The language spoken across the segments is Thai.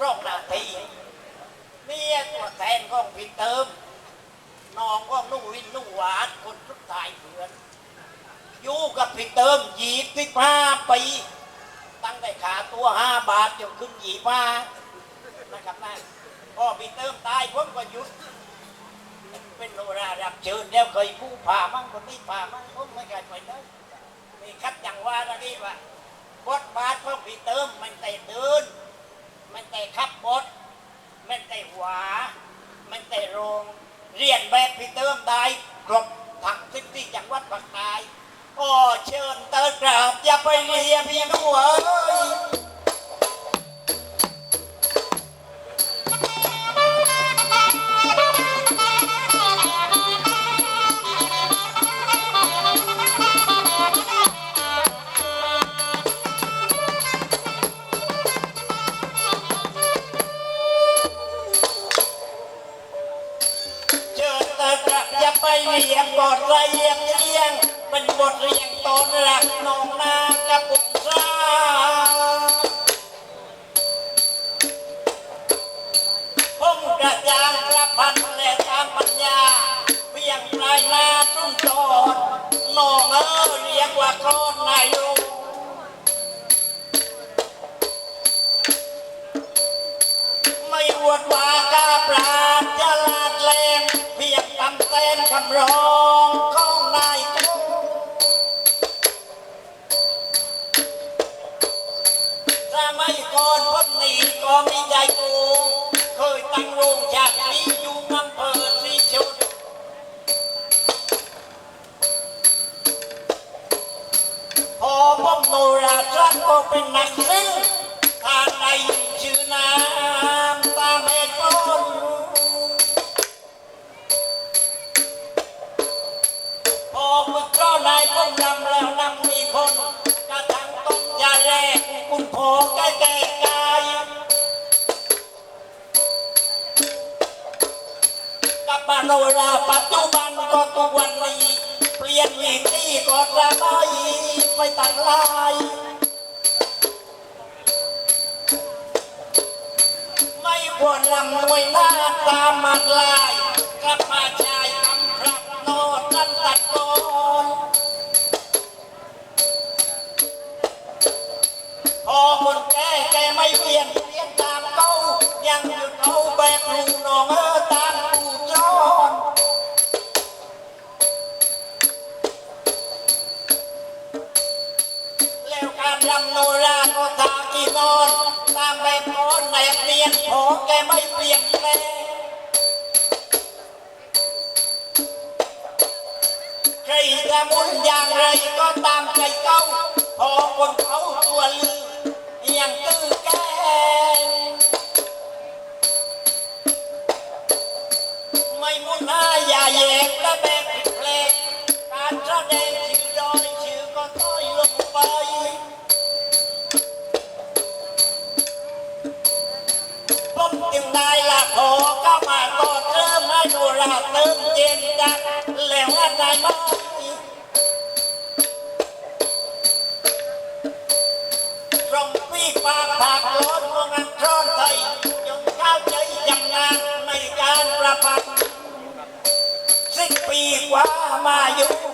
ร่องนาทีเนี่ยตัวแทนของพี่เติมน้องของนุ่งวินนุ่งหวานคนสุดท้ายเพื่อนอยู่กับพี่เติมยีบสิบห้าปีตั้งแต่ขาตัวห้าบาทจนขึ้นยีบ้านะครับนะพ่อพี่เติมตายผมก็หยุดเป็นโนรารับเชิญแล้วเคยผู้ผ่ามั่งคนนี้ผ่ามั่งผมไม่เคยไปเลยนี่คัดจังว่าระนี่ว่าบทบาทของพี่เติมมันแต่เดิน มันแต่ขับบดมันแต่หวา มันแต่โรง เรียนแบบพี่เติมได้ครบทั้งสิบที่จังหวัดภาคใต้ก็เชิญเติร์กราบอย่าไปเรียนพี่หนูเอ้ย ปราดจะลาดแรงเพียงตำเต้นคำร้องของนายกถ้าไม่ก่อนพ้นหนีก็ไมีใจกูเคยตั้งโรงจากนี้อยู่อำเภอสีชนพอผมโนราชก็เป็นนักซึ้งำแล้วนำมีคนกระทั่งต้องยาแรกคุณพอแก่แก่กายกับมโนราปัจจุบันก็ทุกวันนี้ เปลี่ยนอีกที่ก็ระบายไปต่างลายไม่ควรลำมวยหน้าตามมัดลายกลับมาชายคำพระโนดนั้นตัดก ลำโนราก็ตากีนอนตามแบบนอนในเรียนโอแกไม่เปลี่ยนแปลงใครจะมุนอย่างไรก็ตามใจเขาพอคนเขา มจึงได้ละขอเข้ามาก็เริ่มให้ดูราเติมเย็นจักแล้วว่าได้ไหมตรงพี่ปากผากร้อนของอันร้อนไทยจงเข้าใจยังงานในการประพันธ์สิบปีกว่ามาอยู่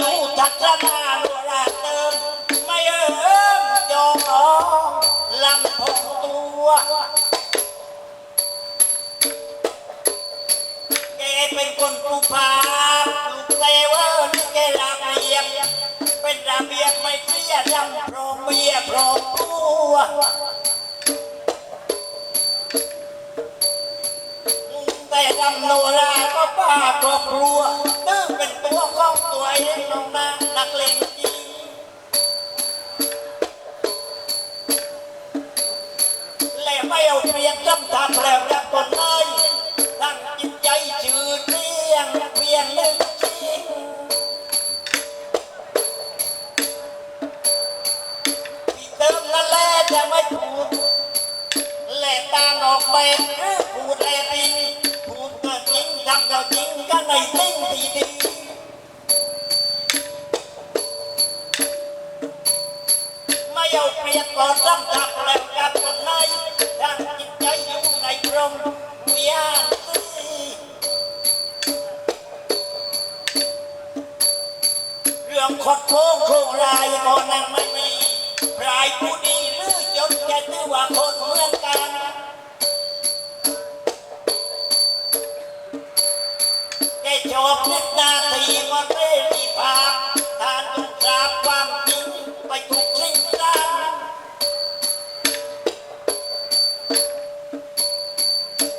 ดูจักรนาลวลาเติม ไม่เอมยอมลำพงตัวแกเป็นคนปลูกพาปลูกเลว์นี่แกระเบียเป็นระเบียบไม่เสียลำโรเบียบโรตัว แต่รำโนราก็ป้าครอบครัวดื้อเป็นตัวของตัวเองลงมานักเลงจริงและไม่เอาเปรียบจำทำแล้วรักคนเลยตั้งจิตใจชื่อเรียงเพียงหนึ่งจริงที่เติมนั่นแหละจะไม่ถูกแหล่ตามออกไป ก็จริงในสิ่งที่ดีไม่เอาเปรียบก่อนซ้ำทับแล้วกับคนไหนทางจิตใจอยู่ในกรมวิญญาณเรื่องขดโค้งโครงลายก็นั่งไม่มีใครผู้ดีหรือจนแกถือว่าคนเหมือนกัน แกชอบนึกนาทีมันเร่รีพาทานทุกราบความจริงไปทุกสิ่งด้าน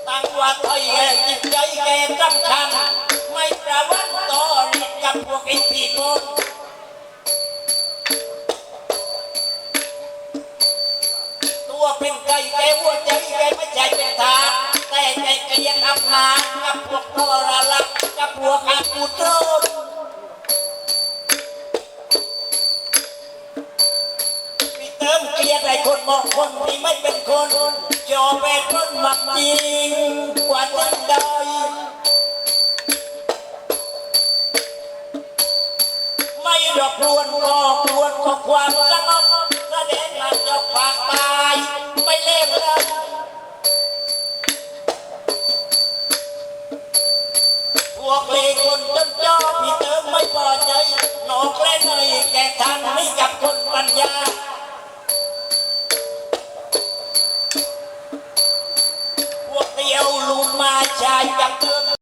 ตั้งว่าทยแกจิตใจแกสำคัญไม่ประวันต่อริดกับพวกอ้พี่คนตัวเป็นไก่แกหัวใจแกไม่ใช่เป็นทาแต่ใจแกยังทำงานกับพวกทรลัก กับพวกอากุโตรพี่เติมเกลียดไอ้คนมองคนที่ไม่เป็นคนจอเป็นคนหมักจริงกว่าจังใดไม่หลอกลวงก่อกวนของความสงบแสดงมาจะปากตายไม่เล่นเลย พวกเลงคนจนจอพี่เติมไม่พอใจหนอกและหน่อยแกทางให้กับคนปัญญาพวกเดียวลุมมาชายจับเติม